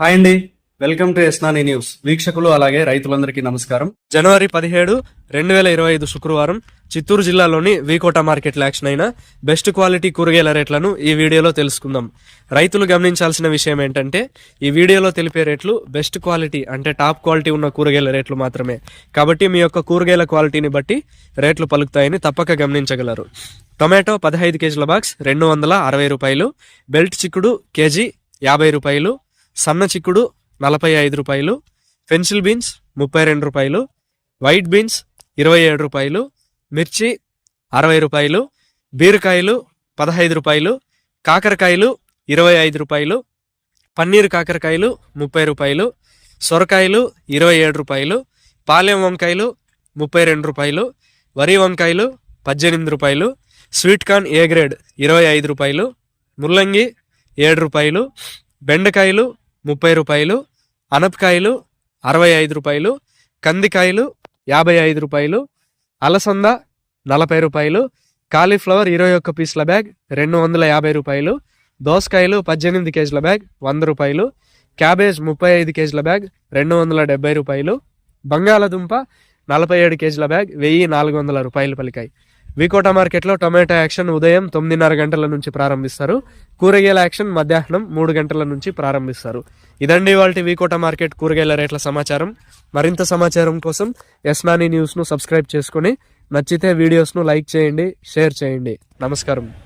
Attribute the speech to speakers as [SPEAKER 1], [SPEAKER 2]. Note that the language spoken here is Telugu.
[SPEAKER 1] హాయ్ అండి. వెల్కమ్ టు ఎస్నాని న్యూస్. వీక్షకులు అలాగే రైతులందరికీ నమస్కారం.
[SPEAKER 2] జనవరి పదిహేడు రెండు వేల ఇరవై ఐదు శుక్రవారం చిత్తూరు జిల్లాలోని వీకోట మార్కెట్లో యాక్షన్ అయిన బెస్ట్ క్వాలిటీ కూరగాయల రేట్లను ఈ వీడియోలో తెలుసుకుందాం. రైతులు గమనించాల్సిన విషయం ఏంటంటే ఈ వీడియోలో తెలిపే రేట్లు బెస్ట్ క్వాలిటీ అంటే టాప్ క్వాలిటీ ఉన్న కూరగాయల రేట్లు మాత్రమే. కాబట్టి మీ యొక్క కూరగాయల క్వాలిటీని బట్టి రేట్లు పలుకుతాయని తప్పక గమనించగలరు. టొమాటో పదహైదు కేజీల బాక్స్ రెండు వందల అరవై రూపాయలు బెల్ట్ చిక్కుడు కేజీ యాభై రూపాయలు సన్న చిక్కుడు నలభై ఐదు రూపాయలు పెన్సిల్ బీన్స్ ముప్పై రెండు రూపాయలు వైట్ బీన్స్ ఇరవై ఏడు రూపాయలు మిర్చి అరవై రూపాయలు బీరకాయలు పదహైదు రూపాయలు కాకరకాయలు ఇరవై ఐదు రూపాయలు పన్నీరు కాకరకాయలు ముప్పై రూపాయలు సొరకాయలు ఇరవై ఏడు రూపాయలు పాలెం వంకాయలు ముప్పై రెండు రూపాయలు వరి వంకాయలు పద్దెనిమిది రూపాయలు స్వీట్ కార్న్ ఏ గ్రేడ్ ఇరవై ఐదు రూపాయలు ముల్లంగి ఏడు రూపాయలు బెండకాయలు ముప్పై రూపాయలు అనపకాయలు అరవై ఐదు రూపాయలు కందికాయలు యాభై ఐదు రూపాయలు అలసంద నలభై రూపాయలు కాలీఫ్లవర్ ఇరవై ఒక్క పీసుల బ్యాగ్ రెండు వందల యాభై రూపాయలు దోసకాయలు పద్దెనిమిది కేజీల బ్యాగ్ వంద రూపాయలు క్యాబేజ్ ముప్పై ఐదు కేజీల బ్యాగ్ రెండు వందల డెబ్బై రూపాయలు బంగాళదుంప నలభై ఏడు కేజీల బ్యాగ్ వెయ్యి నాలుగు వందల రూపాయలు పలికాయి. వికోట మార్కెట్లో టొమాటో యాక్షన్ ఉదయం తొమ్మిదిన్నర గంటల నుంచి ప్రారంభిస్తారు. కూరగాయల యాక్షన్ మధ్యాహ్నం మూడు గంటల నుంచి ప్రారంభిస్తారు. ఇదండి వాళ్ళ వికోట మార్కెట్ కూరగాయల రేట్ల సమాచారం. మరింత సమాచారం కోసం ఎస్నాని న్యూస్ను సబ్స్క్రైబ్ చేసుకుని నచ్చితే వీడియోస్ను లైక్ చేయండి షేర్ చేయండి. నమస్కారం.